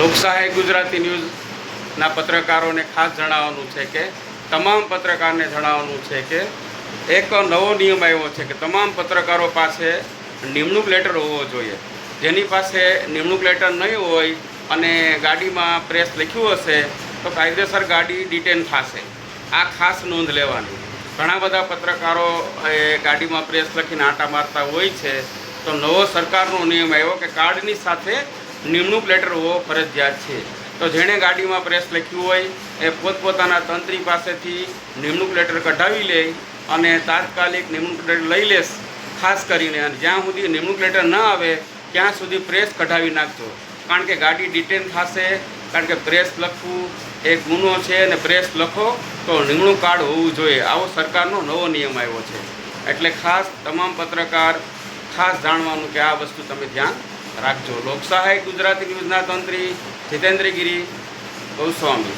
લોકશાહી ગુજરાતી ન્યૂઝના પત્રકારોને ખાસ જણાવવાનું છે કે, તમામ પત્રકારને જણાવવાનું છે કે, એક નવો નિયમ આવ્યો છે કે તમામ પત્રકારો પાસે નિમણૂક લેટર હોવો જોઈએ. જેની પાસે નિમણૂક લેટર નહીં હોય અને ગાડીમાં પ્રેસ લખ્યું હશે, તો કાયદેસર ગાડી ડિટેન થશે. આ ખાસ નોંધ લેવાની. ઘણા બધા પત્રકારો એ ગાડીમાં પ્રેસ લખીને આંટા મારતા હોય છે. તો નવો સરકારનો નિયમ આવ્યો કે કાર્ડની સાથે નિમણૂક લેટર હોવો ફરજિયાત છે. તો જેણે ગાડીમાં પ્રેસ લખ્યું હોય, એ પોતપોતાના તંત્રી પાસેથી નિમણૂક લેટર કઢાવી લે અને તાત્કાલિક નિમણૂક લેટર લઈ લેશ. ખાસ કરીને અને જ્યાં સુધી નિમણૂક લેટર ન આવે, ત્યાં સુધી પ્રેસ કઢાવી નાખજો. કારણ કે ગાડી ડિટેન થશે, કારણ કે પ્રેસ લખવું એ ગુનો છે અને પ્રેસ લખો તો નિમણૂક કાર્ડ હોવું જોઈએ. આવો સરકારનો નવો નિયમ આવ્યો છે. એટલે ખાસ તમામ પત્રકાર ખાસ જાણવાનું કે આ વસ્તુ તમે ધ્યાન રાખજો. લોકશાહી ગુજરાતી ન્યૂઝના તંત્રી જીતેન્દ્રગીરી ગૌસ્વામી.